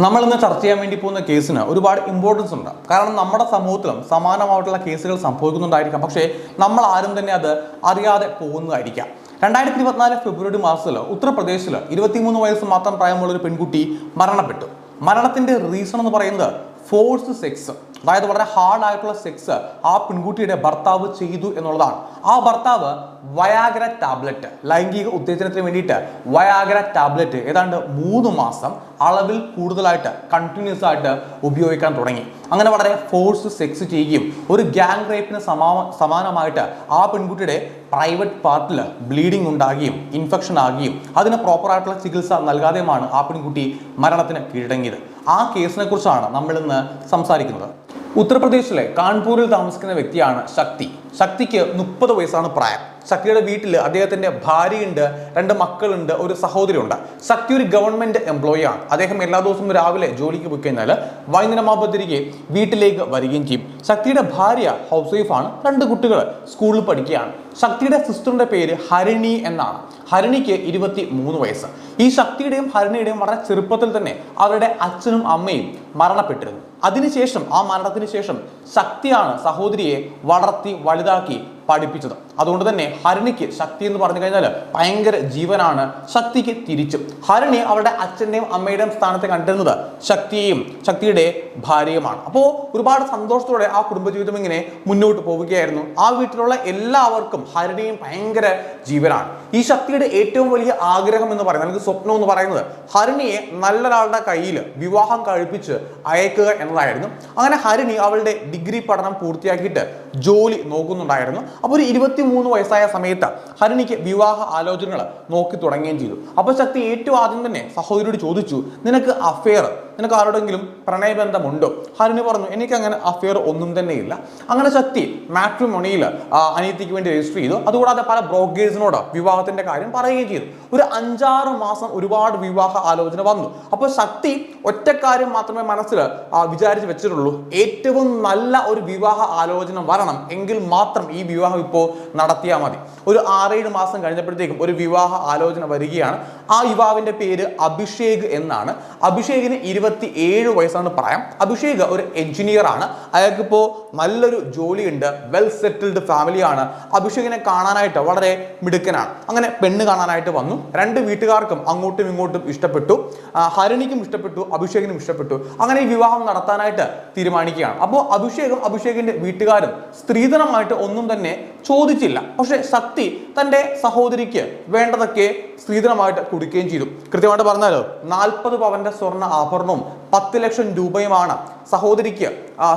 നമ്മൾ ഇന്ന് ചർച്ച ചെയ്യാൻ വേണ്ടി പോകുന്ന കേസിന് ഒരുപാട് ഇമ്പോർട്ടൻസ് ഉണ്ട്. കാരണം നമ്മുടെ സമൂഹത്തിലും സമാനമായിട്ടുള്ള കേസുകൾ സംഭവിക്കുന്നുണ്ടായിരിക്കാം. പക്ഷേ നമ്മൾ ആരും തന്നെ അത് അറിയാതെ പോകുന്നതായിരിക്കാം. രണ്ടായിരത്തി ഇരുപത്തിനാല് ഫെബ്രുവരി മാസത്തിൽ ഉത്തർപ്രദേശിൽ ഇരുപത്തിമൂന്ന് വയസ്സ് മാത്രം പ്രായമുള്ള ഒരു പെൺകുട്ടി മരണപ്പെട്ടു. മരണത്തിന്റെ റീസൺ എന്ന് പറയുന്നത് ഫോഴ്സ് സെക്സ് അതായത് വളരെ ഹാർഡായിട്ടുള്ള സെക്സ് ആ പെൺകുട്ടിയുടെ ഭർത്താവ് ചെയ്തു എന്നുള്ളതാണ്. ആ ഭർത്താവ് വയാഗ്ര ടാബ്ലറ്റ് ലൈംഗിക ഉത്തേജനത്തിന് വേണ്ടിയിട്ട് വയാഗ്ര ടാബ്ലറ്റ് ഏതാണ്ട് മൂന്ന് മാസം അളവിൽ കൂടുതലായിട്ട് കണ്ടിന്യൂസ് ആയിട്ട് ഉപയോഗിക്കാൻ തുടങ്ങി. അങ്ങനെ വളരെ ഫോഴ്സ് സെക്സ് ചെയ്യുകയും ഒരു ഗ്യാങ് റേപ്പിന് സമാ സമാനമായിട്ട് ആ പെൺകുട്ടിയുടെ പ്രൈവറ്റ് പാർട്ടിൽ ബ്ലീഡിംഗ് ഉണ്ടാകുകയും ഇൻഫെക്ഷൻ ആകുകയും അതിന് പ്രോപ്പറായിട്ടുള്ള ചികിത്സ നൽകാതെയുമാണ് ആ പെൺകുട്ടി മരണത്തിന് കീഴടങ്ങിയത്. ആ കേസിനെ കുറിച്ചാണ് നമ്മൾ ഇന്ന് സംസാരിക്കുന്നത്. ഉത്തർപ്രദേശിലെ കാൺപൂരിൽ താമസിക്കുന്ന വ്യക്തിയാണ് ശക്തി. ശക്തിക്ക് മുപ്പത് വയസ്സാണ് പ്രായം. ശക്തിയുടെ വീട്ടിൽ അദ്ദേഹത്തിന്റെ ഭാര്യയുണ്ട് രണ്ട് മക്കളുണ്ട് ഒരു സഹോദരിയുണ്ട്. ശക്തി ഒരു ഗവൺമെന്റ് എംപ്ലോയി ആണ്. അദ്ദേഹം എല്ലാ ദിവസവും രാവിലെ ജോലിക്ക് പോയി കഴിഞ്ഞാൽ വൈകുന്നേരമാകുമ്പോൾ തിരികെ വീട്ടിലേക്ക് വരികയും ചെയ്യും. ശക്തിയുടെ ഭാര്യ ഹൗസ് വൈഫാണ് രണ്ട് കുട്ടികൾ സ്കൂളിൽ പഠിക്കുകയാണ്. ശക്തിയുടെ സിസ്റ്ററിന്റെ പേര് ഹരിണി എന്നാണ്. ഹരിണിക്ക് ഇരുപത്തി മൂന്ന് വയസ്സ്. ഈ ശക്തിയുടെയും ഹരിണിയുടെയും വളരെ ചെറുപ്പത്തിൽ തന്നെ അവരുടെ അച്ഛനും അമ്മയും മരണപ്പെട്ടിരുന്നു. അതിനുശേഷം ആ മരണത്തിന് ശേഷം ശക്തിയാണ് സഹോദരിയെ വളർത്തി വലുതാക്കി പഠിപ്പിച്ചത്. അതുകൊണ്ട് തന്നെ ഹരിണിക്ക് ശക്തി എന്ന് പറഞ്ഞു കഴിഞ്ഞാൽ ഭയങ്കര ജീവനാണ്. ശക്തിക്ക് തിരിച്ചു. ഹരിണി അവരുടെ അച്ഛന്റെയും അമ്മയുടെയും സ്ഥാനത്ത് കണ്ടിരുന്നത് ശക്തിയെയും ശക്തിയുടെ ഭാര്യയുമാണ്. അപ്പോൾ ഒരുപാട് സന്തോഷത്തോടെ ആ കുടുംബജീവിതം ഇങ്ങനെ മുന്നോട്ട് പോവുകയായിരുന്നു. ആ വീട്ടിലുള്ള എല്ലാവർക്കും ഹരിണിയും ഭയങ്കര ജീവനാണ്. ഈ ശക്തിയുടെ ഏറ്റവും വലിയ ആഗ്രഹം എന്ന് പറയുന്നത് അല്ലെങ്കിൽ സ്വപ്നം എന്ന് പറയുന്നത് ഹരിണിയെ നല്ലൊരാളുടെ കയ്യിൽ വിവാഹം കഴിപ്പിച്ച് അയക്കുക എന്നതായിരുന്നു. അങ്ങനെ ഹരിണി അവളുടെ ഡിഗ്രി പഠനം പൂർത്തിയാക്കിയിട്ട് ജോലി നോക്കുന്നുണ്ടായിരുന്നു. അപ്പോൾ ഒരു ഇരുപത്തി മൂന്ന് വയസ്സായ സമയത്ത് ഹരിണിക്ക് വിവാഹ ആലോചനകൾ നോക്കി തുടങ്ങുകയും ചെയ്തു. അപ്പോൾ ശക്തി ഏറ്റവും ആദ്യം തന്നെ സഹോദരിയോട് ചോദിച്ചു നിനക്ക് അഫെയർ നിനക്ക് ആരോടെങ്കിലും പ്രണയബന്ധമുണ്ടോ? ഹരിണി പറഞ്ഞു എനിക്ക് അങ്ങനെ അഫെയർ ഒന്നും തന്നെ ഇല്ല അങ്ങനെ ശക്തി മാട്രിമോണിയിൽ അനിയത്തിക്ക് വേണ്ടി രജിസ്റ്റർ ചെയ്തു. അതുകൂടാതെ പല ബ്രോക്കേഴ്സിനോട് വിവാഹത്തിന്റെ കാര്യം പറയുകയും ചെയ്തു. ഒരു അഞ്ചാറ് മാസം ഒരുപാട് വിവാഹ ആലോചന വന്നു. അപ്പോൾ ശക്തി ഒറ്റക്കാര്യം മാത്രമേ മനസ്സിൽ വിചാരിച്ച് വെച്ചിട്ടുള്ളൂ. ഏറ്റവും നല്ല ഒരു വിവാഹ ആലോചന വരണം എങ്കിൽ മാത്രം ഈ വിവാഹം ഇപ്പോൾ നടത്തിയാൽ മതി. ഒരു ആറേഴ് മാസം കഴിഞ്ഞപ്പോഴത്തേക്കും ഒരു വിവാഹ ആലോചന വരികയാണ്. ആ യുവാവിന്റെ പേര് അഭിഷേക് എന്നാണ്. അഭിഷേകിന് ഇരുപത്തി ഏഴ് വയസ്സാണ് പ്രായം അഭിഷേക് ഒരു എഞ്ചിനീയർ ആണ്. അയാൾക്കിപ്പോൾ നല്ലൊരു ജോലിയുണ്ട്. വെൽ സെറ്റിൽഡ് ഫാമിലിയാണ് അഭിഷേകിനെ കാണാനായിട്ട് വളരെ മിടുക്കനാണ്. അങ്ങനെ പെണ്ണ് കാണാനായിട്ട് വന്നു. രണ്ട് വീട്ടുകാർക്കും അങ്ങോട്ടും ഇങ്ങോട്ടും ഇഷ്ടപ്പെട്ടു. ഹരണിക്കും ഇഷ്ടപ്പെട്ടു. അഭിഷേകിനും ഇഷ്ടപ്പെട്ടു. അങ്ങനെ ഈ വിവാഹം നടത്താനായിട്ട് തീരുമാനിക്കുകയാണ്. അപ്പോൾ അഭിഷേകും അഭിഷേകിന്റെ വീട്ടുകാരും സ്ത്രീധനമായിട്ട് ഒന്നും തന്നെ ചോദിച്ചില്ല. പക്ഷെ ശക്തി തന്റെ സഹോദരിക്ക് വേണ്ടതൊക്കെ സ്ത്രീധനമായിട്ട് കൊടുക്കുകയും ചെയ്തു. കൃത്യമായിട്ട് പറഞ്ഞാലോ നാൽപ്പത് പവന്റെ സ്വർണ ആഭരണവും പത്ത് ലക്ഷം രൂപയുമാണ് സഹോദരിക്ക്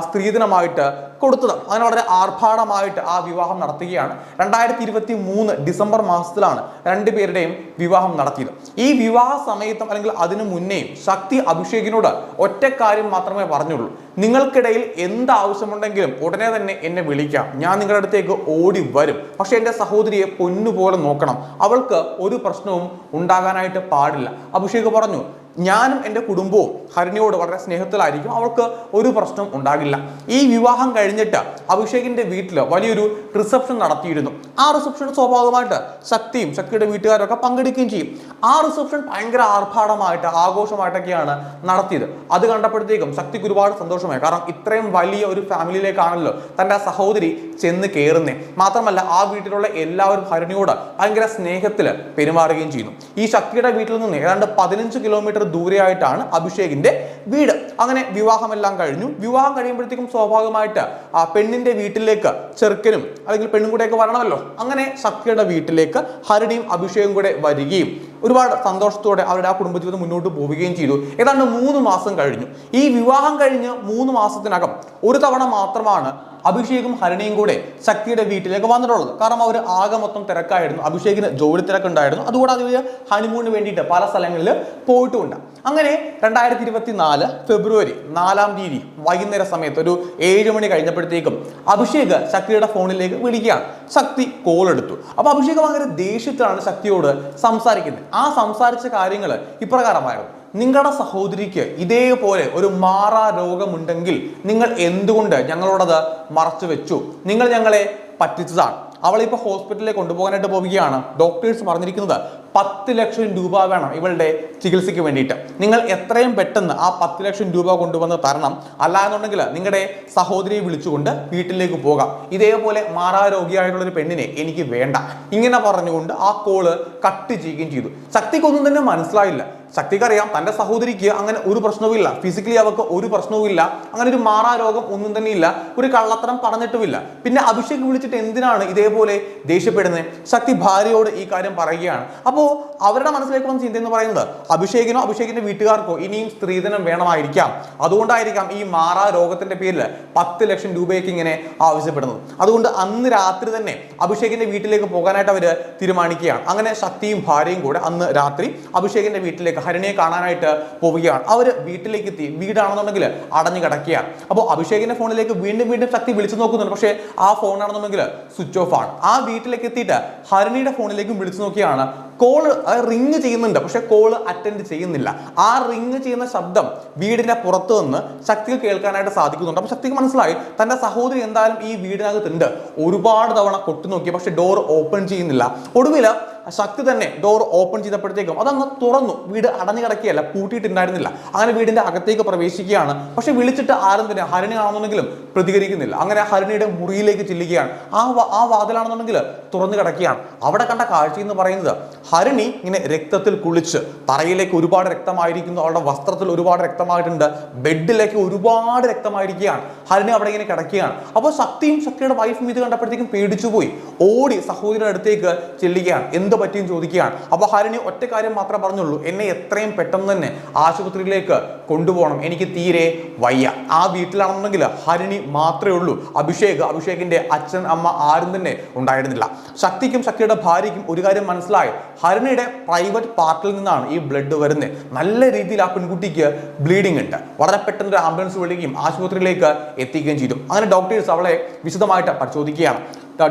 സ്ത്രീധനമായിട്ട് കൊടുത്തത്. അങ്ങനെ വളരെ ആർഭാടമായിട്ട് ആ വിവാഹം നടത്തുകയാണ്. രണ്ടായിരത്തി ഇരുപത്തി മൂന്ന് ഡിസംബർ മാസത്തിലാണ് രണ്ടുപേരുടെയും വിവാഹം നടത്തിയത്. ഈ വിവാഹ സമയത്തും അല്ലെങ്കിൽ അതിനു മുന്നേയും ശക്തി അഭിഷേകിനോട് ഒറ്റ കാര്യം മാത്രമേ പറഞ്ഞുള്ളൂ. നിങ്ങൾക്കിടയിൽ എന്ത് ആവശ്യമുണ്ടെങ്കിലും ഉടനെ തന്നെ എന്നെ വിളിക്കാം. ഞാൻ നിങ്ങളുടെ അടുത്തേക്ക് ഓടി വരും. പക്ഷെ എന്റെ സഹോദരിയെ പൊന്നുപോലെ നോക്കണം. അവൾക്ക് ഒരു പ്രശ്നവും ഉണ്ടാകാനായിട്ട് പാടില്ല. അഭിഷേക് പറഞ്ഞു ഞാനും എന്റെ കുടുംബവും ഹരിണിയോട് വളരെ സ്നേഹത്തിലായിരിക്കും. അവൾക്ക് ഒരു പ്രശ്നം ഉണ്ടാകില്ല. ഈ വിവാഹം കഴിഞ്ഞിട്ട് അഭിഷേകിന്റെ വീട്ടിൽ വലിയൊരു റിസപ്ഷൻ നടത്തിയിരുന്നു. ആ റിസപ്ഷൻ സ്വാഭാവികമായിട്ട് ശക്തിയും ശക്തിയുടെ വീട്ടുകാരൊക്കെ പങ്കെടുക്കുകയും ചെയ്യും. ആ റിസപ്ഷൻ ഭയങ്കര ആർഭാടമായിട്ട് ആഘോഷമായിട്ടൊക്കെയാണ് നടത്തിയത്. അത് കണ്ടപ്പോഴത്തേക്കും ശക്തിക്ക് ഒരുപാട് സന്തോഷമായി. കാരണം ഇത്രയും വലിയ ഒരു ഫാമിലിയിലേക്കാണല്ലോ തന്റെ സഹോദരി ചെന്ന് കയറുന്നേ. മാത്രമല്ല ആ വീട്ടിലുള്ള എല്ലാവരും ഹരിണിയോട് ഭയങ്കര സ്നേഹത്തിൽ പെരുമാറുകയും ചെയ്യുന്നു. ഈ ശക്തിയുടെ വീട്ടിൽ നിന്ന് ഏതാണ്ട് പതിനഞ്ച് കിലോമീറ്റർ ദൂരെയായിട്ടാണ് അഭിഷേകിന്റെ വീട്. അങ്ങനെ വിവാഹമെല്ലാം കഴിഞ്ഞു. വിവാഹം കഴിയുമ്പോഴത്തേക്കും സ്വാഭാവികമായിട്ട് ആ പെണ്ണിന്റെ വീട്ടിലേക്ക് ചെറുക്കനും അല്ലെങ്കിൽ പെണ്ണും കൂടെയൊക്കെ വരണമല്ലോ. അങ്ങനെ ശക്തിയുടെ വീട്ടിലേക്ക് ഹരിണിയും അഭിഷേകും കൂടെ വരികയും ഒരുപാട് സന്തോഷത്തോടെ അവരുടെ ആ കുടുംബജീവിതം മുന്നോട്ട് പോവുകയും ചെയ്തു. ഏതാണ്ട് മൂന്ന് മാസം കഴിഞ്ഞു. ഈ വിവാഹം കഴിഞ്ഞ് മൂന്ന് മാസത്തിനകം ഒരു തവണ മാത്രമാണ് അഭിഷേകും ഹരണിയും കൂടെ ശക്തിയുടെ വീട്ടിലേക്ക് വന്നിട്ടുള്ളത്. കാരണം അവർ ആകെ മൊത്തം തിരക്കായിരുന്നു. അഭിഷേകിന് ജോലി തിരക്കുണ്ടായിരുന്നു. അതുകൂടാതെ ഇവർ ഹണിമൂണിന് വേണ്ടിയിട്ട് പല സ്ഥലങ്ങളിൽ പോയിട്ടുമുണ്ട് അങ്ങനെ രണ്ടായിരത്തി ഇരുപത്തി നാല് ഫെബ്രുവരി നാലാം തീയതി വൈകുന്നേര സമയത്ത് ഒരു ഏഴ് മണി കഴിഞ്ഞപ്പോഴത്തേക്കും അഭിഷേക് ശക്തിയുടെ ഫോണിലേക്ക് വിളിക്കുകയാണ്. ശക്തി കോൾ എടുത്തു. അപ്പോൾ അഭിഷേക് ഭയങ്കര ദേഷ്യത്തിലാണ് ശക്തിയോട് സംസാരിക്കുന്നത്. ആ സംസാരിച്ച കാര്യങ്ങൾ ഇപ്രകാരമായിരുന്നു. നിങ്ങളുടെ സഹോദരിക്ക് ഇതേപോലെ ഒരു മാറാ രോഗമുണ്ടെങ്കിൽ നിങ്ങൾ എന്തുകൊണ്ട് ഞങ്ങളോടത് മറച്ചു വെച്ചു? നിങ്ങൾ ഞങ്ങളെ പറ്റിച്ചതാണ്. അവളിപ്പോൾ ഹോസ്പിറ്റലിലേക്ക് കൊണ്ടുപോകാനായിട്ട് പോവുകയാണ്. ഡോക്ടേഴ്സ് പറഞ്ഞിരിക്കുന്നത് പത്ത് ലക്ഷം രൂപ വേണം ഇവളുടെ ചികിത്സയ്ക്ക് വേണ്ടിയിട്ട്. നിങ്ങൾ എത്രയും പെട്ടെന്ന് ആ പത്ത് ലക്ഷം രൂപ കൊണ്ടുവന്ന് തരണം. അല്ലാന്നുണ്ടെങ്കിൽ നിങ്ങളുടെ സഹോദരിയെ വിളിച്ചുകൊണ്ട് വീട്ടിലേക്ക് പോകാം. ഇതേപോലെ മാറാരോഗിയായിട്ടുള്ളൊരു പെണ്ണിനെ എനിക്ക് വേണ്ട. ഇങ്ങനെ പറഞ്ഞുകൊണ്ട് ആ കോൾ കട്ട് ചെയ്യുകയും ചെയ്തു. ശക്തിക്കൊന്നും തന്നെ മനസ്സിലായില്ല. ശക്തിക്കറിയാം തന്റെ സഹോദരിക്ക് അങ്ങനെ ഒരു പ്രശ്നവുമില്ല. ഫിസിക്കലി അവർക്ക് ഒരു പ്രശ്നവുമില്ല. അങ്ങനെ ഒരു മാറാ രോഗം ഒന്നും തന്നെ ഇല്ല ഒരു കള്ളത്തരം പറഞ്ഞിട്ടുമില്ല. പിന്നെ അഭിഷേക് വിളിച്ചിട്ട് എന്തിനാണ് ഇതേപോലെ ദേഷ്യപ്പെടുന്നത്? ശക്തി ഭാര്യയോട് ഈ കാര്യം പറയുകയാണ്. അപ്പോൾ അവരുടെ മനസ്സിലേക്ക് വന്ന ചിന്ത എന്ന് പറയുന്നത് അഭിഷേകിനോ അഭിഷേകിന്റെ വീട്ടുകാർക്കോ ഇനിയും സ്ത്രീധനം വേണമായിരിക്കാം. അതുകൊണ്ടായിരിക്കാം ഈ മാറാ രോഗത്തിന്റെ പേരിൽ പത്ത് ലക്ഷം രൂപയ്ക്ക് ഇങ്ങനെ ആവശ്യപ്പെടുന്നത്. അതുകൊണ്ട് അന്ന് രാത്രി തന്നെ അഭിഷേകിന്റെ വീട്ടിലേക്ക് പോകാനായിട്ട് അവർ തീരുമാനിക്കുകയാണ്. അങ്ങനെ ശക്തിയും ഭാര്യയും കൂടെ അന്ന് രാത്രി അഭിഷേകിന്റെ വീട്ടിലേക്ക് ഹരിണിയെ കാണാനായിട്ട് പോവുകയാണ്. അവർ വീട്ടിലേക്ക് എത്തി. വീടാണെന്നുണ്ടെങ്കിൽ അടഞ്ഞു കിടക്കുകയാണ്. അപ്പോൾ അഭിഷേകിന്റെ ഫോണിലേക്ക് വീണ്ടും വീണ്ടും ശക്തി വിളിച്ചു നോക്കുന്നുണ്ട്. പക്ഷേ ആ ഫോണാണെന്നുണ്ടെങ്കിൽ സ്വിച്ച് ഓഫ് ആണ്. ആ വീട്ടിലേക്ക് എത്തിയിട്ട് ഹരിണിയുടെ ഫോണിലേക്കും വിളിച്ചു നോക്കിയാണ് കോൾ റിങ് ചെയ്യുന്നുണ്ട്. പക്ഷെ കോൾ അറ്റൻഡ് ചെയ്യുന്നില്ല. ആ റിങ് ചെയ്യുന്ന ശബ്ദം വീടിന്റെ പുറത്തു നിന്ന് ശക്തിക്ക് കേൾക്കാനായിട്ട് സാധിക്കുന്നുണ്ട്. അപ്പൊ ശക്തിക്ക് മനസ്സിലായി. തന്റെ സഹോദരി എന്തായാലും ഈ വീടിനകത്തുണ്ട്. ഒരുപാട് തവണ കൊട്ടു നോക്കി. പക്ഷെ ഡോർ ഓപ്പൺ ചെയ്യുന്നില്ല. ഒടുവിൽ ശക്തി തന്നെ ഡോർ ഓപ്പൺ ചെയ്തപ്പോഴത്തേക്കും അതങ്ങ് തുറന്നു. വീട് അടഞ്ഞു കിടക്കുകയല്ല. പൂട്ടിയിട്ടുണ്ടായിരുന്നില്ല. അങ്ങനെ വീടിന്റെ അകത്തേക്ക് പ്രവേശിക്കുകയാണ്. പക്ഷെ വിളിച്ചിട്ട് ആരും തന്നെ ഹരിണി ആണെന്നുണ്ടെങ്കിലും പ്രതികരിക്കുന്നില്ല. അങ്ങനെ ഹരിണിയുടെ മുറിയിലേക്ക് ചെല്ലുകയാണ്. ആ ആ വാതിലാണെന്നുണ്ടെങ്കിൽ തുറന്നു കിടക്കുകയാണ്. അവിടെ കണ്ട കാഴ്ച എന്ന് പറയുന്നത് ഹരിണി ഇങ്ങനെ രക്തത്തിൽ കുളിച്ച് തറയിലേക്ക് ഒരുപാട് രക്തമായിരിക്കുന്നു അവളുടെ വസ്ത്രത്തിൽ ഒരുപാട് രക്തമായിട്ടുണ്ട് ബെഡിലേക്ക് ഒരുപാട് രക്തമായിരിക്കുകയാണ്. ഹരിണി അവിടെ ഇങ്ങനെ കിടക്കുകയാണ്. അപ്പോൾ ശക്തിയും ശക്തിയുടെ വൈഫും ഇത് കണ്ടപ്പോഴത്തേക്കും പേടിച്ചു പോയി. ഓടി സഹോദരിയുടെ അടുത്തേക്ക് ചെല്ലുകയാണ്. എന്ത് പറ്റിയും ചോദിക്കുകയാണ്. അപ്പോൾ ഹരിണി ഒറ്റ കാര്യം മാത്രമേ പറഞ്ഞുള്ളൂ. എന്നെ എത്രയും പെട്ടെന്ന് തന്നെ ആശുപത്രിയിലേക്ക് കൊണ്ടുപോകണം. എനിക്ക് തീരെ വയ്യ. ആ വീട്ടിലാണെന്നുണ്ടെങ്കിൽ ഹരിണി മാത്രമേ ഉള്ളൂ. അഭിഷേക് അഭിഷേകിന്റെ അച്ഛൻ അമ്മ ആരും തന്നെ ഉണ്ടായിരുന്നില്ല. ശക്തിക്കും ശക്തിയുടെ ഭാര്യയ്ക്കും ഒരു കാര്യം മനസ്സിലായി. ഹരിണിയുടെ പ്രൈവറ്റ് പാർട്ടിൽ നിന്നാണ് ഈ ബ്ലഡ് വരുന്നത്. നല്ല രീതിയിൽ ആ പെൺകുട്ടിക്ക് ബ്ലീഡിംഗ് ഉണ്ട്. വളരെ പെട്ടെന്ന് ഒരു ആംബുലൻസ് വിളിക്കുകയും ആശുപത്രിയിലേക്ക് എത്തിക്കുകയും ചെയ്തു. അങ്ങനെ ഡോക്ടേഴ്സ് അവളെ വിശദമായിട്ട് പരിശോധിക്കുകയാണ്.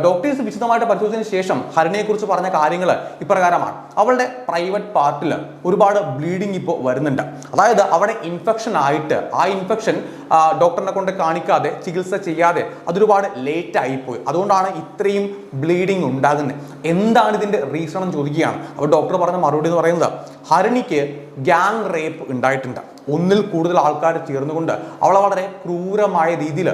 ഡോക്ടേഴ്സ് വിശദമായിട്ട് പരിശോധിച്ചതിന് ശേഷം ഹരിണിയെക്കുറിച്ച് പറഞ്ഞ കാര്യങ്ങൾ ഇപ്രകാരമാണ്. അവളുടെ പ്രൈവറ്റ് പാർട്ടിൽ ഒരുപാട് ബ്ലീഡിങ് ഇപ്പോൾ വരുന്നുണ്ട്. അതായത് അവിടെ ഇൻഫെക്ഷൻ ആയിട്ട് ആ ഇൻഫെക്ഷൻ ഡോക്ടറിനെ കൊണ്ട് കാണിക്കാതെ ചികിത്സ ചെയ്യാതെ അതൊരുപാട് ലേറ്റ് ആയിപ്പോയി. അതുകൊണ്ടാണ് ഇത്രയും ബ്ലീഡിങ് ഉണ്ടാകുന്നത് എന്താണ് ഇതിന്റെ റീസൺ എന്ന് ചോദിക്കുകയാണ്. അപ്പോൾ ഡോക്ടർ പറഞ്ഞ മറുപടി എന്ന് പറയുന്നത് ഹരിണിക്ക് ഗ്യാങ് റേപ്പ് ഉണ്ടായിട്ടുണ്ട്. ഒന്നിൽ കൂടുതൽ ആൾക്കാർ ചേർന്നുകൊണ്ട് അവളെ വളരെ ക്രൂരമായ രീതിയിൽ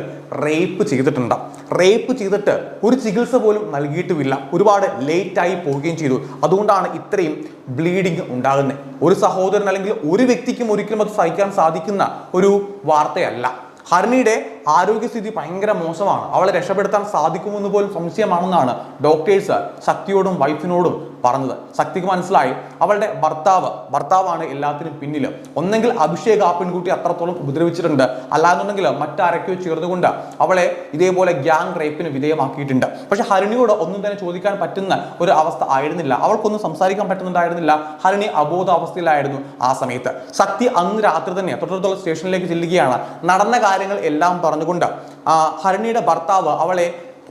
റേപ്പ് ചെയ്തിട്ടുണ്ട്. റേപ്പ് ചെയ്തിട്ട് ഒരു ചികിത്സ പോലും നൽകിയിട്ടുമില്ല. ഒരുപാട് ലേറ്റായി പോവുകയും ചെയ്തു. അതുകൊണ്ടാണ് ഇത്രയും ബ്ലീഡിങ് ഉണ്ടാകുന്നത്. ഒരു സഹോദരൻ അല്ലെങ്കിൽ ഒരു വ്യക്തിക്കും ഒരിക്കലും അത് സഹിക്കാൻ സാധിക്കുന്ന ഒരു വാർത്തയല്ല. ഹർണിയുടെ ആരോഗ്യസ്ഥിതി ഭയങ്കര മോശമാണ്. അവളെ രക്ഷപ്പെടുത്താൻ സാധിക്കുമെന്ന് പോലും സംശയമാണെന്നാണ് ഡോക്ടേഴ്സ് ശക്തിയോടും വൈഫിനോടും പറഞ്ഞത്. ശക്തിക്ക് മനസ്സിലായി അവളുടെ ഭർത്താവ് ഭർത്താവാണ് എല്ലാത്തിനും പിന്നിൽ ഒന്നെങ്കിൽ അഭിഷേക് ആ പെൺകുട്ടി അത്രത്തോളം ഉപദ്രവിച്ചിട്ടുണ്ട്. അല്ലാന്നുണ്ടെങ്കിൽ മറ്റാരൊക്കെയോ ചേർന്നുകൊണ്ട് അവളെ ഇതേപോലെ ഗ്യാങ് റേപ്പിന് വിധേയമാക്കിയിട്ടുണ്ട്. പക്ഷെ ഹരിണിയോട് ഒന്നും തന്നെ ചോദിക്കാൻ പറ്റുന്ന ഒരു അവസ്ഥ ആയിരുന്നില്ല. അവൾക്കൊന്നും സംസാരിക്കാൻ പറ്റുന്നുണ്ടായിരുന്നില്ല. ഹരിണി അബോധാവസ്ഥയിലായിരുന്നു ആ സമയത്ത്. ശക്തി അന്ന് രാത്രി തന്നെ തൊട്ടടുത്തുള്ള സ്റ്റേഷനിലേക്ക് ചെല്ലുകയാണ്. നടന്ന കാര്യങ്ങൾ എല്ലാം പറഞ്ഞുകൊണ്ട് ആ, ഹരിണിയുടെ ഭർത്താവ് അവളെ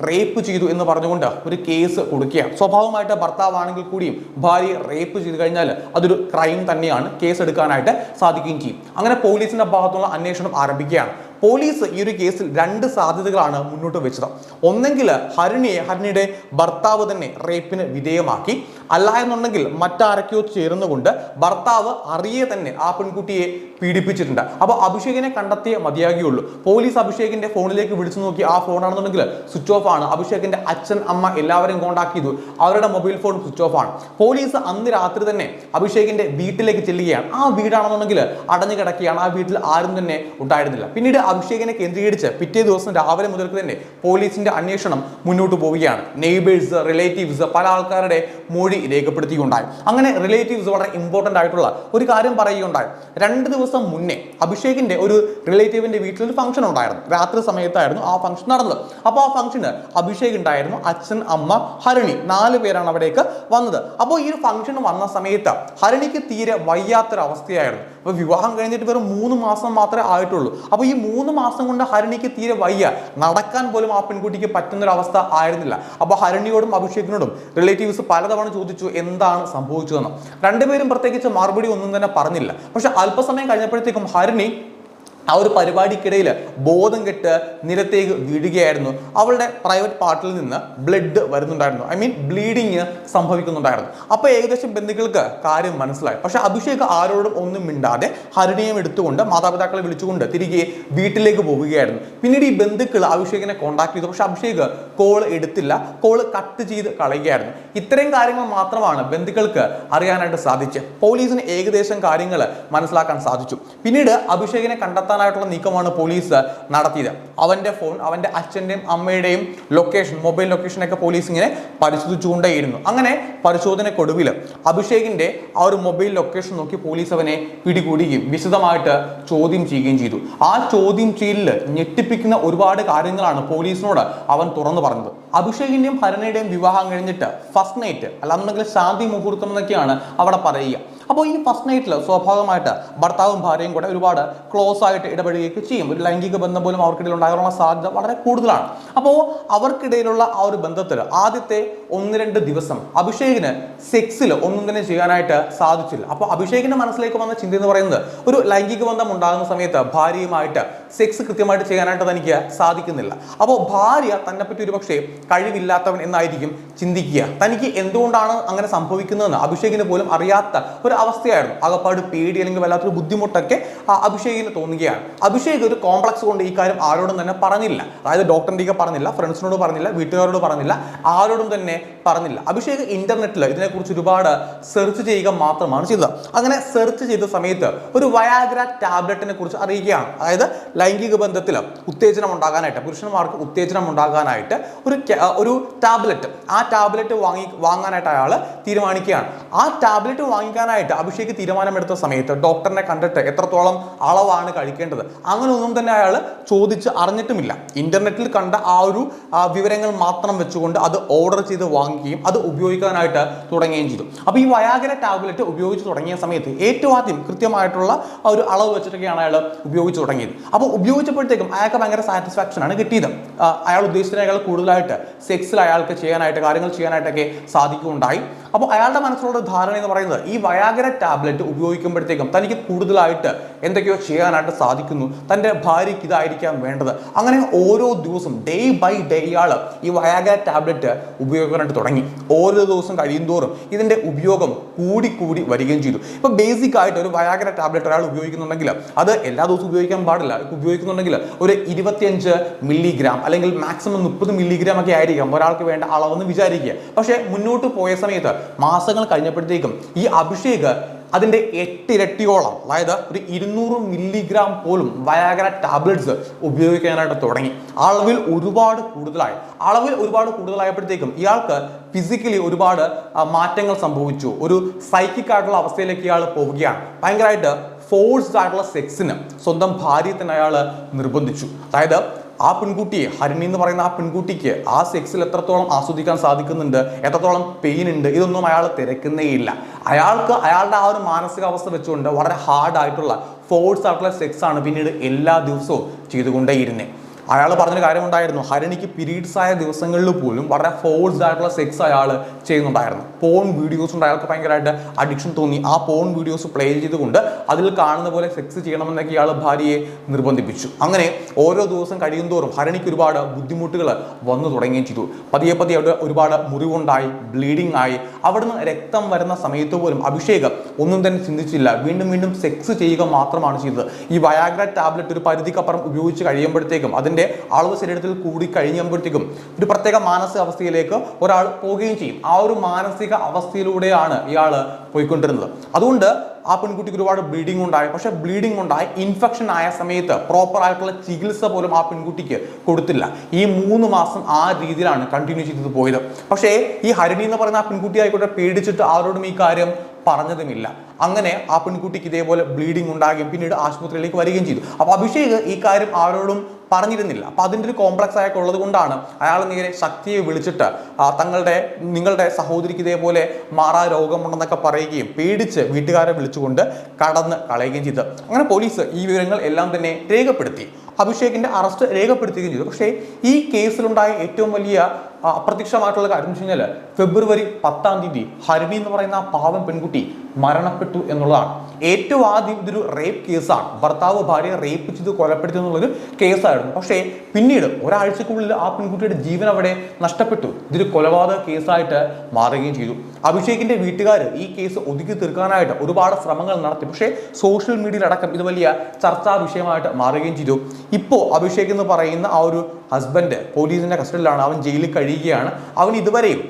റേപ്പ് ചെയ്തു എന്ന് പറഞ്ഞുകൊണ്ട് ഒരു കേസ് കൊടുക്കുക സ്വഭാവമായിട്ട് ഭർത്താവാണെങ്കിൽ കൂടിയും ഭാര്യയെ റേപ്പ് ചെയ്തു കഴിഞ്ഞാൽ അതൊരു ക്രൈം തന്നെയാണ്. കേസ് എടുക്കാനായിട്ട് സാധിക്കുകയും ചെയ്യും. അങ്ങനെ പോലീസിന്റെ ഭാഗത്തുള്ള അന്വേഷണം ആരംഭിക്കുകയാണ്. പോലീസ് ഈ ഒരു കേസിൽ രണ്ട് സാധ്യതകളാണ് മുന്നോട്ട് വെച്ചത്. ഒന്നെങ്കിൽ ഹരിണിയെ ഹരിണിയുടെ ഭർത്താവ് തന്നെ റേപ്പിന് വിധേയമാക്കി. അല്ല എന്നുണ്ടെങ്കിൽ മറ്റാരൊക്കെയോ ചേർന്നുകൊണ്ട് ഭർത്താവ് അറിയെ തന്നെ ആ പെൺകുട്ടിയെ പീഡിപ്പിച്ചിട്ടുണ്ട്. അപ്പോൾ അഭിഷേകിനെ കണ്ടെത്തിയേ മതിയാകുകയുള്ളൂ പോലീസ് അഭിഷേകിന്റെ ഫോണിലേക്ക് വിളിച്ചു നോക്കി ആ ഫോണാണെന്നുണ്ടെങ്കിൽ സ്വിച്ച് ഓഫ് ആണ്. അഭിഷേകിന്റെ അച്ഛൻ അമ്മ എല്ലാവരെയും കോൺടാക്ട് ചെയ്തു. അവരുടെ മൊബൈൽ ഫോൺ സ്വിച്ച് ഓഫ് ആണ്. പോലീസ് അന്ന് രാത്രി തന്നെ അഭിഷേകിന്റെ വീട്ടിലേക്ക് ചെല്ലുകയാണ്. ആ വീടാണെന്നുണ്ടെങ്കിൽ അടഞ്ഞു കിടക്കുകയാണ്. ആ വീട്ടിൽ ആരും തന്നെ ഉണ്ടായിരുന്നില്ല. പിന്നീട് അഭിഷേകിനെ കേന്ദ്രീകരിച്ച് പിറ്റേ ദിവസം രാവിലെ മുതൽക്ക് തന്നെ പോലീസിന്റെ അന്വേഷണം മുന്നോട്ട് പോവുകയാണ്. നെയ്ബേഴ്സ് റിലേറ്റീവ്സ് പല ആൾക്കാരുടെ മൊഴി രേഖപ്പെടുത്തിയുണ്ടായി. അങ്ങനെ റിലേറ്റീവ്സ് വളരെ ഇമ്പോർട്ടന്റ് ആയിട്ടുള്ള ഒരു കാര്യം പറയുകയുണ്ടായി. രണ്ട് ദിവസം മുന്നേ അഭിഷേകിന്റെ ഒരു റിലേറ്റീവിന്റെ വീട്ടിൽ ഒരു ഫംഗ്ഷൻ ഉണ്ടായിരുന്നു. രാത്രി സമയത്തായിരുന്നു ആ ഫംഗ്ഷൻ നടന്നത്. അപ്പോൾ ആ ഫംഗ്ഷന് അഭിഷേക് ഉണ്ടായിരുന്നു അച്ഛൻ അമ്മ ഹരിണി നാല് പേരാണ് അവിടേക്ക് വന്നത്. അപ്പോൾ ഈ ഒരു ഫംഗ്ഷൻ വന്ന സമയത്ത് ഹരിണിക്ക് തീരെ വയ്യാത്തൊരവസ്ഥയായിരുന്നു. അപ്പോൾ വിവാഹം കഴിഞ്ഞിട്ട് വെറും മൂന്ന് മാസം മാത്രമേ ആയിട്ടുള്ളൂ. അപ്പോൾ ഈ മൂന്ന് മാസം കൊണ്ട് ഹരിണിക്ക് തീരെ വയ്യ. നടക്കാൻ പോലും ആ പെൺകുട്ടിക്ക് പറ്റുന്നൊരവസ്ഥ ആയിരുന്നില്ല. അപ്പോൾ ഹരിണിയോടും അഭിഷേകിനോടും റിലേറ്റീവ്സ് പലതവണ ചോദിച്ചു എന്താണ് സംഭവിച്ചതെന്ന്. രണ്ടുപേരും പ്രത്യേകിച്ച് മറുപടി ഒന്നും തന്നെ പറഞ്ഞില്ല. പക്ഷെ അല്പസമയം കഴിഞ്ഞപ്പോഴത്തേക്കും ഹരിണി ആ ഒരു പരിപാടിക്കിടയിൽ ബോധം കെട്ട് നിലത്തേക്ക് വീഴുകയായിരുന്നു. അവളുടെ പ്രൈവറ്റ് പാർട്ടിൽ നിന്ന് ബ്ലഡ് വരുന്നുണ്ടായിരുന്നു. ഐ മീൻ ബ്ലീഡിങ് സംഭവിക്കുന്നുണ്ടായിരുന്നു. അപ്പോൾ ഏകദേശം ബന്ധുക്കൾക്ക് കാര്യം മനസ്സിലായി. പക്ഷെ അഭിഷേക് ആരോടും ഒന്നും മിണ്ടാതെ ഹരിണിയം എടുത്തുകൊണ്ട് മാതാപിതാക്കളെ വിളിച്ചുകൊണ്ട് തിരികെ വീട്ടിലേക്ക് പോവുകയായിരുന്നു. പിന്നീട് ഈ ബന്ധുക്കൾ അഭിഷേകിനെ കോൺടാക്ട് ചെയ്തു. പക്ഷെ അഭിഷേക് കോൾ എടുത്തില്ല. കോൾ കട്ട് ചെയ്ത് കളയുകയായിരുന്നു. ഇത്രയും കാര്യങ്ങൾ മാത്രമാണ് ബന്ധുക്കൾക്ക് അറിയാനായിട്ട് സാധിച്ചത്. പോലീസിന് ഏകദേശം കാര്യങ്ങൾ മനസ്സിലാക്കാൻ സാധിച്ചു. പിന്നീട് അഭിഷേകിനെ കണ്ടെത്താനായിട്ടുള്ള നീക്കമാണ് പോലീസ് നടത്തിയത്. അവന്റെ ഫോൺ അവന്റെ അച്ഛന്റെയും അമ്മയുടെയും ലൊക്കേഷൻ മൊബൈൽ ലൊക്കേഷനൊക്കെ പോലീസ് ഇങ്ങനെ പരിശോധിച്ചുകൊണ്ടേയിരുന്നു. അങ്ങനെ പരിശോധനക്കൊടുവിൽ അഭിഷേകിന്റെ ആ ഒരു മൊബൈൽ ലൊക്കേഷൻ നോക്കി പോലീസ് അവനെ പിടികൂടുകയും വിശദമായിട്ട് ചോദ്യം ചെയ്യുകയും ചെയ്തു. ആ ചോദ്യം ചെയ്യലിൽ ഞെട്ടിപ്പിക്കുന്ന ഒരുപാട് കാര്യങ്ങളാണ് പോലീസിനോട് അവൻ തുറന്നു പറഞ്ഞത്. അഭിഷേകിന്റെയും ഭരണയുടെയും വിവാഹം കഴിഞ്ഞിട്ട് ഫസ്റ്റ് നൈറ്റ് അല്ലാന്നുണ്ടെങ്കിൽ ശാന്തി മുഹൂർത്തം എന്നൊക്കെയാണ് അവിടെ പറയുക. അപ്പോൾ ഈ ഫസ്റ്റ് നൈറ്റിൽ സ്വാഭാവികമായിട്ട് ഭർത്താവും ഭാര്യയും കൂടെ ഒരുപാട് ക്ലോസ് ആയിട്ട് ഇടപെടുകയൊക്കെ ചെയ്യും. ഒരു ലൈംഗിക ബന്ധം പോലും അവർക്കിടയിൽ ഉണ്ടാകാനുള്ള സാധ്യത വളരെ കൂടുതലാണ്. അപ്പോൾ അവർക്കിടയിലുള്ള ആ ഒരു ബന്ധത്തിൽ ആദ്യത്തെ ഒന്ന് രണ്ട് ദിവസം അഭിഷേകിന് സെക്സിൽ ഒന്നും തന്നെ ചെയ്യാനായിട്ട് സാധിച്ചില്ല. അപ്പോൾ അഭിഷേകിന്റെ മനസ്സിലേക്ക് വന്ന ചിന്ത എന്ന് പറയുന്നത് ഒരു ലൈംഗിക ബന്ധം ഉണ്ടാകുന്ന സമയത്ത് ഭാര്യയുമായിട്ട് സെക്സ് കൃത്യമായിട്ട് ചെയ്യാനായിട്ട് തനിക്ക് സാധിക്കുന്നില്ല. അപ്പോൾ ഭാര്യ തന്നെപ്പറ്റി ഒരു പക്ഷേ കഴിവില്ലാത്തവൻ എന്നായിരിക്കും ചിന്തിക്കുക. തനിക്ക് എന്തുകൊണ്ടാണ് അങ്ങനെ സംഭവിക്കുന്നതെന്ന് അഭിഷേകിന് പോലും അറിയാത്ത ഒരു അവസ്ഥയായിരുന്നു. അകപ്പാട് പേടി അല്ലെങ്കിൽ വല്ലാത്തൊരു ബുദ്ധിമുട്ടൊക്കെ അഭിഷേകിന് തോന്നുകയാണ്. അഭിഷേക് ഒരു കോംപ്ലക്സ് കൊണ്ട് ഈ കാര്യം ആരോടും തന്നെ പറഞ്ഞില്ല. അതായത് ഡോക്ടറിന്റെ പറഞ്ഞില്ല ഫ്രണ്ട്സിനോട് പറഞ്ഞില്ല വീട്ടുകാരോട് പറഞ്ഞില്ല ആരോടും തന്നെ പറഞ്ഞില്ല. അഭിഷേക് ഇന്റർനെറ്റിൽ ഇതിനെക്കുറിച്ച് ഒരുപാട് സെർച്ച് ചെയ്യുക മാത്രമാണ് ചെയ്തത്. അങ്ങനെ സെർച്ച് ചെയ്ത സമയത്ത് ഒരു വയാഗ്ര ടാബ്ലറ്റിനെ കുറിച്ച് അറിയുകയാണ്. അതായത് ലൈംഗിക ബന്ധത്തിൽ ഉത്തേജനം ഉണ്ടാകാനായിട്ട് പുരുഷന്മാർക്ക് ഉത്തേജനം ഉണ്ടാകാനായിട്ട് ഒരു ഒരു ടാബ്ലറ്റ്. ആ ടാബ്ലറ്റ് വാങ്ങി വാങ്ങാനായിട്ട് അയാൾ തീരുമാനിക്കുകയാണ്. ആ ടാബ്ലറ്റ് വാങ്ങിക്കാനായിട്ട് അഭിഷേക് തീരുമാനമെടുത്ത സമയത്ത് ഡോക്ടറിനെ കണ്ടിട്ട് എത്രത്തോളം അളവാണ് കഴിക്കേണ്ടത്? അങ്ങനെ ഒന്നും തന്നെ അയാൾ ചോദിച്ച് അറിഞ്ഞിട്ടുമില്ല. ഇന്റർനെറ്റിൽ കണ്ട ആ ഒരു വിവരങ്ങൾ മാത്രം വെച്ചുകൊണ്ട് അത് ഓർഡർ ചെയ്ത് വാങ്ങുകയും അത് ഉപയോഗിക്കാനായിട്ട് തുടങ്ങുകയും ചെയ്തു. അപ്പോൾ ഈ വയാഗര ടാബ്ലറ്റ് ഉപയോഗിച്ച് തുടങ്ങിയ സമയത്ത് ഏറ്റവും ആദ്യം കൃത്യമായിട്ടുള്ള ഒരു അളവ് വെച്ചിട്ടൊക്കെയാണ് അയാൾ ഉപയോഗിച്ച് തുടങ്ങിയത്. അപ്പോൾ ഉപയോഗിച്ചപ്പോഴത്തേക്കും അയാൾക്ക് ഭയങ്കര സാറ്റിസ്ഫാക്ഷൻ ആണ് കിട്ടിയത്. അയാൾ ഉദ്ദേശിച്ചതിനേക്കാൾ കൂടുതലായിട്ട് സെക്സിൽ അയാൾക്ക് ചെയ്യാനായിട്ട് കാര്യങ്ങൾ ചെയ്യാനായിട്ടൊക്കെ സാധിക്കുകയുണ്ടായി. അപ്പോൾ അയാളുടെ മനസ്സിലുള്ള ധാരണ എന്ന് പറയുന്നത് ഈ വയാഗര ടാബ്ലറ്റ് ഉപയോഗിക്കുമ്പോഴത്തേക്കും തനിക്ക് കൂടുതലായിട്ട് എന്തൊക്കെയോ ചെയ്യാനായിട്ട് സാധിക്കുന്നു. തന്റെ ഭാര്യയ്ക്ക് ഇതായിരിക്കാം വേണ്ടത്. അങ്ങനെ ഓരോ ദിവസം ഡേ ബൈ ഡേ ഇയാൾ ഈ വയാഗ്ര ടാബ്ലറ്റ് ഉപയോഗിക്കാനായിട്ട് തുടങ്ങി. ഓരോ ദിവസം കഴിയുന്തോറും ഇതിന്റെ ഉപയോഗം കൂടി കൂടി വരികയും ചെയ്തു. ഇപ്പോൾ ബേസിക് ആയിട്ട് ഒരു വയാഗ്ര ടാബ്ലറ്റ് ഒരാൾ ഉപയോഗിക്കുന്നുണ്ടെങ്കിൽ അത് എല്ലാ ദിവസവും ഉപയോഗിക്കാൻ പാടില്ല. ഉപയോഗിക്കുന്നുണ്ടെങ്കിൽ ഒരു ഇരുപത്തിയഞ്ച് മില്ലിഗ്രാം അല്ലെങ്കിൽ മാക്സിമം മുപ്പത് മില്ലിഗ്രാം ഒക്കെ ആയിരിക്കാം ഒരാൾക്ക് വേണ്ട അളവെന്ന് വിചാരിക്കുക. പക്ഷേ മുന്നോട്ട് പോയ സമയത്ത് മാസങ്ങൾ കഴിഞ്ഞപ്പോഴത്തേക്കും ഈ അഭിഷേക് അതിന്റെ എട്ടിരട്ടിയോളം അതായത് ഒരു ഇരുന്നൂറ് മില്ലിഗ്രാം പോലും വയാഗ്ര ടാബ്ലറ്റ്സ് ഉപയോഗിക്കാനായിട്ട് തുടങ്ങി. അളവിൽ ഒരുപാട് കൂടുതലായി. അളവിൽ ഒരുപാട് കൂടുതലായപ്പോഴത്തേക്കും ഇയാൾക്ക് ഫിസിക്കലി ഒരുപാട് മാറ്റങ്ങൾ സംഭവിച്ചു. ഒരു സൈക്കിക് ആയിട്ടുള്ള അവസ്ഥയിലേക്ക് ഇയാൾ പോവുകയാണ്. ഭയങ്കരമായിട്ട് ഫോഴ്സ്ഡ് ആയിട്ടുള്ള സെക്സിന് സ്വന്തം ഭാര്യയെ തന്നെ അയാൾ നിർബന്ധിച്ചു. അതായത് ആ പെൺകുട്ടിയെ ഹരിണി എന്ന് പറയുന്ന ആ പെൺകുട്ടിക്ക് ആ സെക്സിൽ എത്രത്തോളം ആസ്വദിക്കാൻ സാധിക്കുന്നുണ്ട് എത്രത്തോളം പെയിൻ ഉണ്ട് ഇതൊന്നും അയാൾ തിരക്കുന്നേയില്ല. അയാൾക്ക് അയാളുടെ ആ ഒരു മാനസികാവസ്ഥ വെച്ചുകൊണ്ട് വളരെ ഹാർഡായിട്ടുള്ള ഫോഴ്സ് ആയിട്ടുള്ള സെക്സ് ആണ് പിന്നീട് എല്ലാ ദിവസവും ചെയ്തുകൊണ്ടേയിരുന്നത് അയാൾ പറഞ്ഞൊരു കാര്യമുണ്ടായിരുന്നു. ഹരിണിക്ക് പീരീഡ്സ് ആയ ദിവസങ്ങളിൽ പോലും വളരെ ഫോഴ്സ്ഡ് ആയിട്ടുള്ള സെക്സ് അയാൾ ചെയ്യുന്നുണ്ടായിരുന്നു. പോൺ വീഡിയോസ് ഉണ്ട് അയാൾക്ക് ഭയങ്കരമായിട്ട് അഡിക്ഷൻ തോന്നി. ആ പോൺ വീഡിയോസ് പ്ലേ ചെയ്തുകൊണ്ട് അതിൽ കാണുന്ന പോലെ സെക്സ് ചെയ്യണമെന്നൊക്കെ ഇയാൾ ഭാര്യയെ നിർബന്ധിപ്പിച്ചു. അങ്ങനെ ഓരോ ദിവസം കഴിയുന്തോറും ഹരണിക്ക് ഒരുപാട് ബുദ്ധിമുട്ടുകൾ വന്നു തുടങ്ങുകയും ചെയ്തു. പതിയെ പതിയെ അവിടെ ഒരുപാട് മുറിവുണ്ടായി ബ്ലീഡിംഗ് ആയി. അവിടുന്ന് രക്തം വരുന്ന സമയത്ത് പോലും അഭിഷേകം ഒന്നും തന്നെ ചിന്തിച്ചില്ല. വീണ്ടും വീണ്ടും സെക്സ് ചെയ്യുക മാത്രമാണ് ചെയ്തത്. ഈ വയാഗ്ര ടാബ്ലറ്റ് ഒരു പരിധിക്കപ്പുറം ഉപയോഗിച്ച് കഴിയുമ്പോഴത്തേക്കും അതിന്റെ അളവ് ശരീരത്തിൽ കൂടി കഴിയുമ്പോഴത്തേക്കും ഒരു പ്രത്യേക മാനസിക അവസ്ഥയിലേക്ക് ഒരാൾ പോവുകയും ചെയ്യും. ആ ഒരു മാനസിക അവസ്ഥയിലൂടെയാണ് ഇയാൾ പോയിക്കൊണ്ടിരുന്നത്. അതുകൊണ്ട് ആ പെൺകുട്ടിക്ക് ഒരുപാട് ബ്ലീഡിംഗ് ഉണ്ടായി. പക്ഷെ ബ്ലീഡിംഗ് ഉണ്ടായി ഇൻഫെക്ഷൻ ആയ സമയത്ത് പ്രോപ്പർ ആയിട്ടുള്ള ചികിത്സ പോലും ആ പെൺകുട്ടിക്ക് കൊടുത്തില്ല. ഈ മൂന്ന് മാസം ആ രീതിയിലാണ് കണ്ടിന്യൂ ചെയ്തത് പോയത്. പക്ഷേ ഈ ഹരിണി എന്ന് പറയുന്ന ആ പെൺകുട്ടി ആയിക്കോട്ടെ പേടിച്ചിട്ട് ആരോടും ഈ കാര്യം പറഞ്ഞതുമില്ല. അങ്ങനെ ആ പെൺകുട്ടിക്ക് ഇതേപോലെ ബ്ലീഡിംഗ് ഉണ്ടാകുകയും പിന്നീട് ആശുപത്രിയിലേക്ക് വരികയും ചെയ്തു. അപ്പോൾ അഭിഷേക് ഈ കാര്യം ആരോടും പറഞ്ഞിരുന്നില്ല. അപ്പൊ അതിന്റെ ഒരു കോംപ്ലക്സ് ആയൊക്കെ ഉള്ളത് കൊണ്ടാണ് അയാൾ നേരെ ശക്തിയെ വിളിച്ചിട്ട് തങ്ങളുടെ നിങ്ങളുടെ സഹോദരിക്ക് ഇതേപോലെ മാറാ രോഗമുണ്ടെന്നൊക്കെ പറയുകയും പേടിച്ച് വീട്ടുകാരെ വിളിച്ചുകൊണ്ട് കടന്ന് കളയുകയും ചെയ്തു. അങ്ങനെ പോലീസ് ഈ വിവരങ്ങൾ എല്ലാം തന്നെ രേഖപ്പെടുത്തി. അഭിഷേകിന്റെ അറസ്റ്റ് രേഖപ്പെടുത്തുകയും ചെയ്തു. പക്ഷേ ഈ കേസിലുണ്ടായ ഏറ്റവും വലിയ അപ്രത്യക്ഷമായിട്ടുള്ള കാര്യം എന്ന് വെച്ച് കഴിഞ്ഞാൽ ഫെബ്രുവരി പത്താം തീയതി ഹരിണി എന്ന് പറയുന്ന ആ പാവം പെൺകുട്ടി മരണപ്പെട്ടു എന്നുള്ളതാണ്. ഏറ്റവും ആദ്യം ഇതൊരു റേപ്പ് കേസാണ് ഭർത്താവ് ഭാര്യയെ റേപ്പ് ചെയ്ത് കൊലപ്പെടുത്തി എന്നുള്ളൊരു കേസായിരുന്നു പക്ഷേ പിന്നീട് ഒരാഴ്ചക്കുള്ളിൽ ആ പെൺകുട്ടിയുടെ ജീവൻ അവിടെ നഷ്ടപ്പെട്ടു. ഇതൊരു കൊലപാതക കേസായിട്ട് മാറുകയും ചെയ്തു. അഭിഷേകിന്റെ വീട്ടുകാർ ഈ കേസ് ഒതുക്കി തീർക്കാനായിട്ട് ഒരുപാട് ശ്രമങ്ങൾ നടത്തി. പക്ഷേ സോഷ്യൽ മീഡിയയിലടക്കം ഇത് വലിയ ചർച്ചാ വിഷയമായിട്ട് മാറുകയും ചെയ്തു. ഇപ്പോൾ അഭിഷേക് എന്ന് പറയുന്ന ആ ഒരു ഹസ്ബൻഡ് പോലീസിന്റെ കസ്റ്റഡിയിലാണ് അവൻ ജയിലിൽ കഴിയുകയാണ് അവൻ ഇതുവരെയും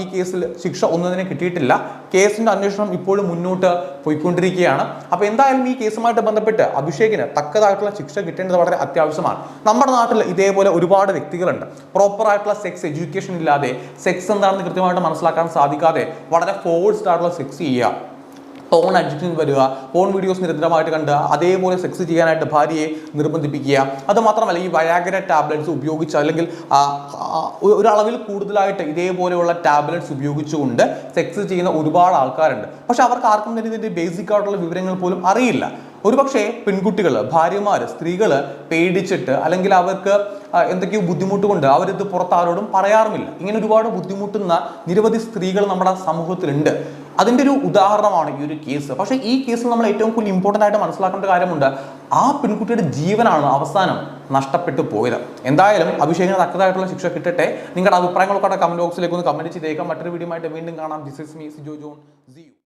ഈ കേസിൽ ശിക്ഷ ഒന്നും തന്നെ കിട്ടിയിട്ടില്ല. കേസിന്റെ അന്വേഷണം ഇപ്പോഴും മുന്നോട്ട് പോയിക്കൊണ്ടിരിക്കുകയാണ്. അപ്പോൾ എന്തായാലും ഈ കേസുമായിട്ട് ബന്ധപ്പെട്ട് അഭിഷേകിന് തക്കതായിട്ടുള്ള ശിക്ഷ കിട്ടേണ്ടത് വളരെ അത്യാവശ്യമാണ്. നമ്മുടെ നാട്ടിൽ ഇതേപോലെ ഒരുപാട് വ്യക്തികളുണ്ട്. പ്രോപ്പറായിട്ടുള്ള സെക്സ് എഡ്യൂക്കേഷൻ ഇല്ലാതെ സെക്സ് എന്താണെന്ന് കൃത്യമായിട്ട് മനസ്സിലാക്കാൻ സാധിക്കാതെ വളരെ ഫോഴ്സ്ഡ് ആയിട്ടുള്ള സെക്സ് ചെയ്യുക. പോൺ അഡിക്ഷൻ വരിക പോൺ വീഡിയോസ് നിരന്തരമായിട്ട് കണ്ട് അതേപോലെ സെക്സ് ചെയ്യാനായിട്ട് ഭാര്യയെ നിർബന്ധിപ്പിക്കുക. അതുമാത്രമല്ല ഈ വയാഗ്ര ടാബ്ലറ്റ്സ് ഉപയോഗിച്ച് അല്ലെങ്കിൽ ഒരളവിൽ കൂടുതലായിട്ട് ഇതേപോലെയുള്ള ടാബ്ലറ്റ്സ് ഉപയോഗിച്ചുകൊണ്ട് സെക്സ് ചെയ്യുന്ന ഒരുപാട് ആൾക്കാരുണ്ട്. പക്ഷെ അവർക്ക് ആർക്കും തന്നെ ഇതിന്റെ ബേസിക് ആയിട്ടുള്ള വിവരങ്ങൾ പോലും അറിയില്ല. ഒരുപക്ഷെ പെൺകുട്ടികൾ ഭാര്യമാർ സ്ത്രീകൾ പേടിച്ചിട്ട് അല്ലെങ്കിൽ അവർക്ക് എന്തൊക്കെയോ ബുദ്ധിമുട്ട് കൊണ്ട് അവരിത് പുറത്താരോടും പറയാറുമില്ല. ഇങ്ങനെ ഒരുപാട് ബുദ്ധിമുട്ടുന്ന നിരവധി സ്ത്രീകൾ നമ്മുടെ സമൂഹത്തിലുണ്ട്. അതിന്റെ ഒരു ഉദാഹരണമാണ് ഈ ഒരു കേസ് പക്ഷേ ഈ കേസിൽ നമ്മൾ ഏറ്റവും കൂടുതൽ ഇമ്പോർട്ടന്റ് ആയിട്ട് മനസ്സിലാക്കേണ്ട കാര്യമുണ്ട്. ആ പെൺകുട്ടിയുടെ ജീവനാണ് അവസാനം നഷ്ടപ്പെട്ടു പോയത്. എന്തായാലും അഭിഷേകിന് തക്കതായിട്ടുള്ള ശിക്ഷ കിട്ടട്ടെ. നിങ്ങളുടെ അഭിപ്രായങ്ങളൊക്കെ കമന്റ് ബോക്സിലേക്ക് ഒന്ന് കമന്റ് ചെയ്തേക്കാം. മറ്റൊരു വീഡിയോ ആയിട്ട് വീണ്ടും കാണാം. This is me John